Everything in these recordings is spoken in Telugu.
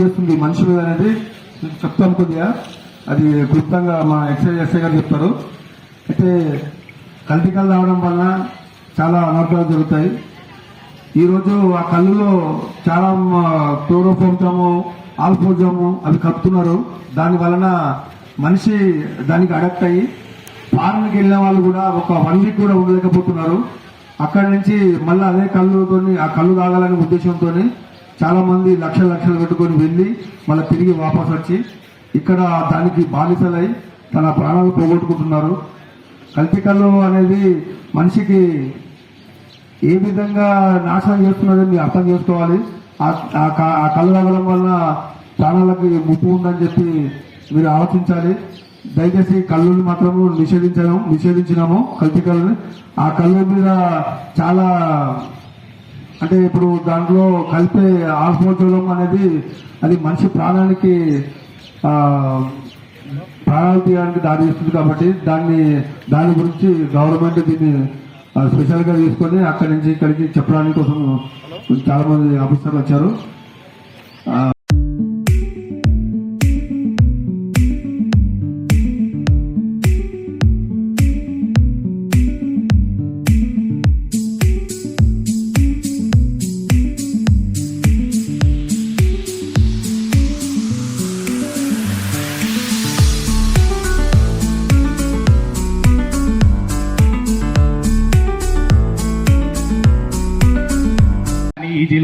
చేస్తుంది మనిషి మీద అనేది. చెప్తాను కొద్దిగా. అది క్లుప్తంగా మా ఎక్సైజ్ ఎస్ఐ గారు చెప్తారు. అయితే కల్తీ కళ్ళు రావడం వలన చాలా అనర్థాలు జరుగుతాయి. ఈరోజు ఆ కళ్ళులో చాలా క్లోరోఫోమ్జము ఆల్ఫోజము అవి కప్పుతున్నారు దాని వలన మనిషి దానికి అడక్ట్ అయ్యి ఫారెన్కి వెళ్ళిన వాళ్ళు కూడా ఒక వన్ వీక్ కూడా ఉండలేకపోతున్నారు. అక్కడి నుంచి మళ్ళీ అదే కళ్ళుతో ఆ కళ్ళు తాగాలనే ఉద్దేశంతో చాలామంది లక్షలు లక్షల లక్షలు పెట్టుకొని వెళ్ళి మళ్ళీ తిరిగి వాపస్ వచ్చి ఇక్కడ దానికి బానిసలై తన ప్రాణాలు పోగొట్టుకుంటున్నారు. కల్పికలు కళ్ళు అనేది మనిషికి ఏ విధంగా నాశనం చేస్తున్నదని మీరు అర్థం చేసుకోవాలి. ఆ- ఆ ఆ కళ్ళు తాగడం వల్ల ప్రాణాలకి ముప్పు ఉందని చెప్పి మీరు ఆలోచించాలి. దయచేసి కళ్ళుని మాత్రము నిషేధించడం నిషేధించినాము కల్తీ ఆ కళ్ళు మీద చాలా అంటే ఇప్పుడు దాంట్లో కలిపే ఆల్ఫోజోలం అనేది అది మనిషి ప్రాణానికి ప్రాణాలు తీయడానికి దారి తీస్తుంది కాబట్టి దాన్ని దాని గురించి గవర్నమెంట్ దీన్ని స్పెషల్గా తీసుకొని అక్కడి నుంచి ఇక్కడికి చెప్పడానికి కోసం చాలామంది ఆఫీసర్లు వచ్చారు.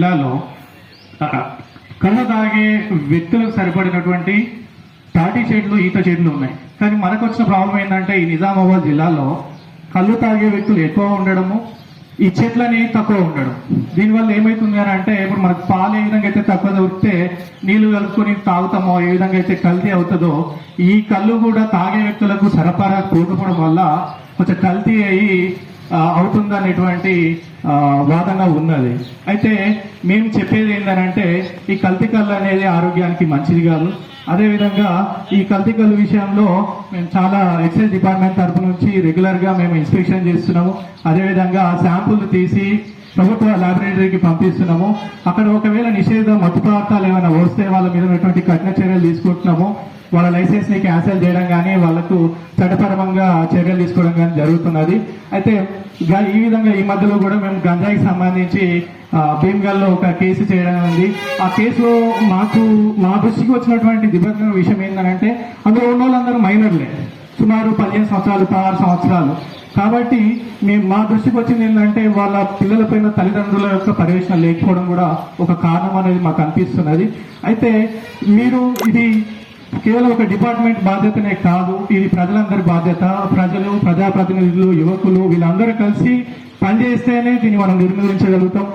జిల్లాలో కళ్ళు తాగే వ్యక్తులకు సరిపడినటువంటి తాటి చెట్లు ఈత చెట్లు ఉన్నాయి. కానీ మనకు వచ్చిన ప్రాబ్లం ఏంటంటే ఈ నిజామాబాద్ జిల్లాలో కళ్ళు తాగే వ్యక్తులు ఎక్కువ ఉండడము ఈ చెట్లని తక్కువ ఉండడం. దీనివల్ల ఏమవుతుంది అని అంటే ఇప్పుడు మనకు పాలు ఏ విధంగా అయితే తక్కువ దొరికితే నీళ్ళు కలుపుకొని తాగుతామో ఏ విధంగా అయితే కల్తీ అవుతుందో ఈ కళ్ళు కూడా తాగే వ్యక్తులకు సరఫరా కోల్పోవడం వల్ల కొంచెం కల్తీ అయ్యి అవుతుందనేటువంటి ఆ, వాదన ఉన్నది. అయితే మేము చెప్పేది ఏంటంటే ఈ కల్తీ కళ్ళు అనేది ఆరోగ్యానికి మంచిది కాదు. అదేవిధంగా ఈ కల్తీ కళ్ళు విషయంలో మేము చాలా ఎక్సైజ్ డిపార్ట్మెంట్ తరపు నుంచి రెగ్యులర్గా మేము ఇన్స్పెక్షన్ చేస్తున్నాము. అదేవిధంగా శాంపుల్ తీసి ప్రభుత్వ లాబొరేటరీకి పంపిస్తున్నాము. అక్కడ ఒకవేళ నిషేధం మత్తు పదార్థాలు ఏమైనా వస్తే వాళ్ళ మీద ఉన్నటువంటి కఠిన చర్యలు తీసుకుంటున్నాము. వాళ్ళ లైసెన్స్ని క్యాన్సిల్ చేయడం కానీ వాళ్ళకు చట్టపరమంగా చర్యలు తీసుకోవడం కానీ జరుగుతున్నది. అయితే ఈ విధంగా ఈ మధ్యలో కూడా మేము గంజాయికి సంబంధించి ఆ, భీమ్గల్లో ఒక కేసు చేయడం ఉంది. ఆ కేసులో మాకు మా దృష్టికి వచ్చినటువంటి దిబ్బకమైన విషయం ఏంటంటే అందులో ఉన్న వాళ్ళందరూ మైనర్లే. సుమారు పదిహేను సంవత్సరాలు పదహారు సంవత్సరాలు. కాబట్టి మేము మా దృష్టికి వచ్చింది ఏంటంటే వాళ్ళ పిల్లలపైన తల్లిదండ్రుల యొక్క పర్యవేక్షణ లేకపోవడం కూడా ఒక కారణం అనేది మాకు అనిపిస్తున్నది. అయితే మీరు ఇది కేవలం ఒక డిపార్ట్మెంట్ బాధ్యతనే కాదు ఇది ప్రజలందరి బాధ్యత. ప్రజలు ప్రజాప్రతినిధులు యువకులు వీళ్ళందరూ కలిసి పనిచేస్తేనే దీన్ని మనం నిర్మూలించగలుగుతాం.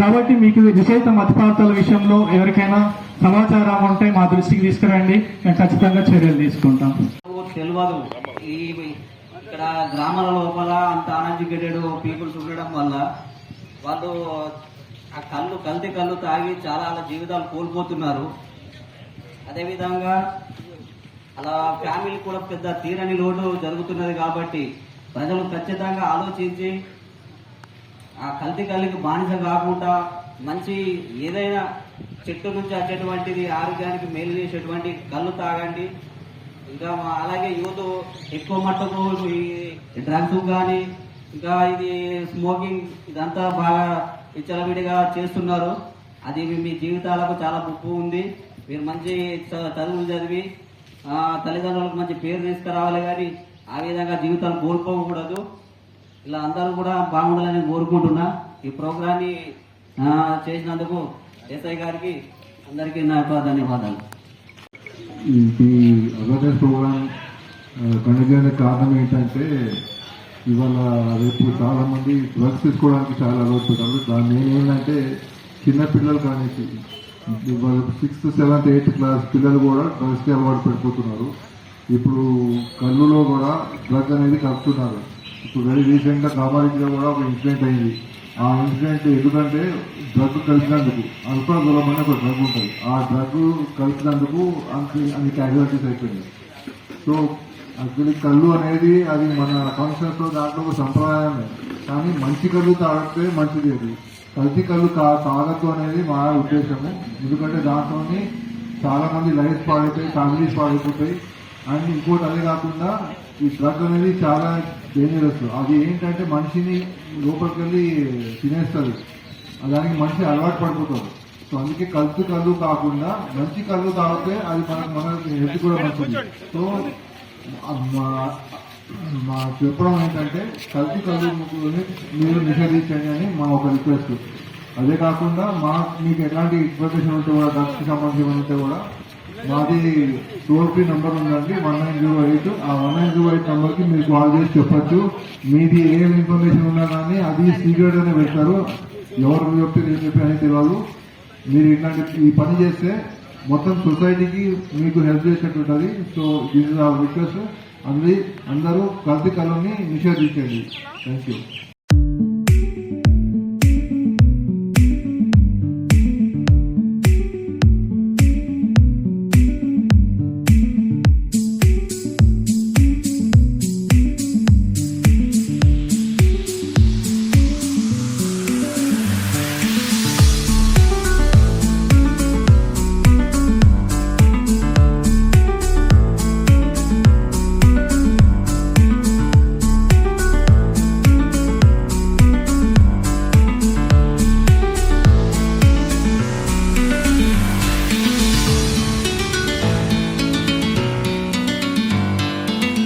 కాబట్టి మీకు నిషేధ మతపాతాల విషయంలో ఎవరికైనా సమాచారం ఉంటే మా దృష్టికి తీసుకురండి. మేము ఖచ్చితంగా చర్యలు తీసుకుంటాం. తెలియదు. ఈ ఇక్కడ గ్రామాల లోపల అంత అన్ఎడ్యుకేటెడ్ పీపుల్స్ ఉండడం వల్ల వాళ్ళు ఆ కళ్ళు కల్తీ కళ్ళు తాగి చాలా వాళ్ళ జీవితాలు కోల్పోతున్నారు. అదేవిధంగా అలా ఫ్యామిలీ కూడా పెద్ద తీరని లోటు జరుగుతున్నది కాబట్టి ప్రజలు ఖచ్చితంగా ఆలోచించి ఆ కల్తీ కళ్ళకి బానిస కాకుండా మంచి ఏదైనా చెట్టు నుంచి వచ్చేటువంటిది ఆరోగ్యానికి మేలు చేసేటువంటి కళ్ళు తాగండి. ఇంకా అలాగే యూత్ ఎక్కువ మట్టుకు ఈ డ్రగ్స్ కానీ ఇంకా ఇది స్మోకింగ్ ఇదంతా బాగా విచ్చలవిడిగా చేస్తున్నారు. అది మీ- మీ జీవితాలకు చాలా ముప్పు ఉంది. మీరు మంచి చదువులు చదివి తల్లిదండ్రులకు మంచి పేరు తీసుకురావాలి కానీ ఆ విధంగా జీవితాలు కోల్పోకూడదు. ఇలా అందరూ కూడా బాగుండాలని కోరుకుంటున్నా. ఈ ప్రోగ్రాన్ని చేసినందుకు ఎస్ఐ గారికి అందరికీ నా యొక్క ధన్యవాదాలు. ఈ అవేర్నెస్ ప్రోగ్రామ్ కండక్ట్ కారణం ఏంటంటే ఇవాళ రేపు చాలామంది డ్రగ్స్ తీసుకోవడానికి చాలా అలవాటుపడ్డారు దాన్ని ఏంటంటే చిన్న పిల్లలు కానీ సిక్స్త్ సెవెంత్ ఎయిత్ క్లాస్ పిల్లలు కూడా డ్రగ్స్కి అలవాటు పడిపోతున్నారు. ఇప్పుడు కళ్ళులో కూడా డ్రగ్ అనేది కలుపుతున్నారు. ఇప్పుడు వెరీ రీసెంట్గా కామారెడ్డిలో కూడా ఒక ఇన్సిడెంట్ అయింది. ఆ ఇన్సిడెంట్ ఎందుకంటే డ్రగ్ కలిసినందుకు అల్ఫాజోలం అనే ఒక డ్రగ్ ఉంటుంది. ఆ డ్రగ్ కలిసినందుకు అన్ని అన్ని క్యాజువాలిటీస్ అయిపోయింది సో యాక్చువల్లీ కళ్ళు అనేది అది మన ఫంక్షన్స్లో దాంట్లో ఒక సంప్రదాయమే. కానీ మంచి కళ్ళు తాగితే మంచిది అది. కల్తీ కళ్ళు తాగద్దు అనేది మా ఉద్దేశము. ఎందుకంటే దాంట్లోని చాలా మంది లైఫ్ పాడైపోయి ఫ్యామిలీస్ పాడైపోతాయి. అండ్ ఇంకోటి అదే కాకుండా ఈ డ్రగ్ అనేది చాలా డేంజరస్ అది ఏంటంటే మనిషిని లోపలికి వెళ్ళి తినేస్తుంది. దానికి మనిషి అలవాటు పడిపోతుంది సో అందుకే కలుపు కళ్ళు కాకుండా మంచి కళ్ళు తాగితే అది మనకు మన హెల్త్ కూడా మంచిది. సో మా చెప్పడం ఏంటంటే కల్తీ కళ్ళు మీరు నిషేధించండి అని మా ఒక రిక్వెస్ట్ అదే కాకుండా మా మీకు ఎలాంటి ఇన్ఫర్మేషన్ ఉంటే కూడా డ్రగ్స్కి సంబంధించి ఉంటే కూడా మాది టోల్ ఫ్రీ నెంబర్ ఉందండి వన్ నైన్ జీరో ఎయిట్. ఆ వన్ నైన్ జీరో ఎయిట్ నెంబర్కి మీరు కాల్ చేసి చెప్పచ్చు. మీది ఏం ఇన్ఫర్మేషన్ ఉన్నా కానీ అది సీక్రెట్ అనే పెడతారు. ఎవరు చెప్పి నేను చెప్పి అని తెలియదు మీరు ఇట్లాంటి ఈ పని చేస్తే మొత్తం సొసైటీకి మీకు హెల్ప్ చేసేట్టు ఉంటుంది. సో దిస్ ఇస్ రిక్వెస్ట్ అందరి అందరూ కల్తీ కళని నిషేధించండి. Thank you